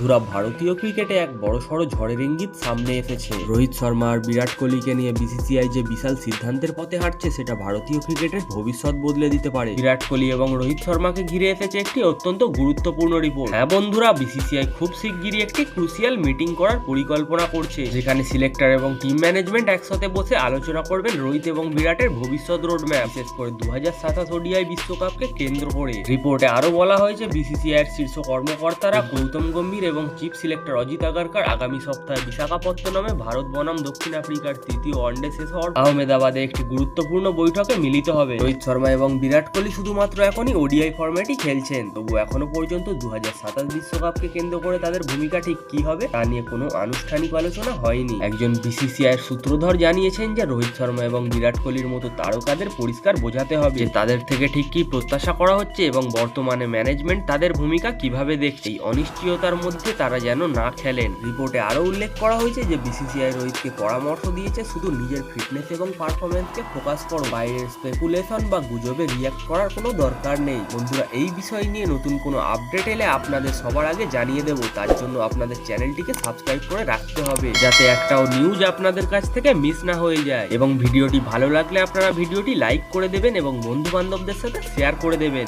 বন্ধুরা, ভারতীয় ক্রিকেটে এক বড়সড় ঝড়ের ইঙ্গিত সামনে এসেছে। রোহিত শর্মা আর বিরাট কোহলিকে নিয়ে বিসিসিআই যে বিশাল সিদ্ধান্তের পথে হাঁটছে, সেটা ভারতীয় ক্রিকেটের ভবিষ্যৎ বদলে দিতে পারে। বিরাট কোহলি এবং রোহিত শর্মাকে ঘিরে এসেছে একটি অত্যন্ত গুরুত্বপূর্ণ রিপোর্ট। হ্যাঁ বন্ধুরা, বিসিসিআই খুব শিগগিরই একটি ক্রুশিয়াল মিটিং করার পরিকল্পনা করছে, যেখানে সিলেক্টর এবং টিম ম্যানেজমেন্ট একসাথে বসে আলোচনা করবেন রোহিত এবং বিরাটের ভবিষ্যৎ রোডম্যাপ, বিশেষ করে দু হাজার সাতাশ ওডিআই বিশ্বকাপকে কেন্দ্র করে। রিপোর্টে আরও বলা হয়েছে বিসিসিআই এর শীর্ষ কর্মকর্তারা গৌতম গম্ভীর এবং চিফ সিলেক্টর অজিত আগারকার আগামী সপ্তাহে বিশাখাপত্তনমে ভারত বনাম দক্ষিণ আফ্রিকার তৃতীয় ওয়ানডে শেষ হওয়ার আহমেদাবাদে একটি গুরুত্বপূর্ণ বৈঠকে মিলিত হবে। রোহিত শর্মা এবং বিরাট কোহলি শুধুমাত্র এখনই ওডিআই ফরম্যাটই খেলছেন। তবু এখনও পর্যন্ত দু বিশ্বকাপকে কেন্দ্র করে তাদের ভূমিকা ঠিক কি হবে তা নিয়ে কোনো আনুষ্ঠানিক আলোচনা হয়নি। একজন বিসিসিআই সূত্রধর জানিয়েছেন যে, রোহিত শর্মা এবং বিরাট কোহলির মতো তারকাদের পরিষ্কার বোঝাতে হবে তাদের থেকে ঠিক কি প্রত্যাশা করা হচ্ছে এবং বর্তমানে ম্যানেজমেন্ট তাদের ভূমিকা কীভাবে দেখছে। এই অনিশ্চয়তার মধ্যে তারা যেন না খেলেন। রিপোর্টে আরও উল্লেখ করা হয়েছে যে বিসিসিআই রোহিতকে পরামর্শ দিয়েছে, শুধু নিজের ফিটনেস এবং পারফরমেন্সকে ফোকাস করো, বাইরের স্পেকুলেশন বা গুজবে রিয়াক্ট করার কোনো দরকার নেই। বন্ধুরা, এই বিষয় নিয়ে নতুন কোনো আপডেট এলে আপনাদের সবার আগে জানিয়ে দেবো। তার জন্য আপনাদের চ্যানেলটিকে সাবস্ক্রাইব করে রাখতে হবে, যাতে একটাও নিউজ আপনাদের কাছ থেকে মিস না হয়ে যায়। এবং ভিডিওটি ভালো লাগলে আপনারা ভিডিওটি লাইক করে দেবেন এবং বন্ধু বান্ধবদের সাথে শেয়ার করে দেবেন।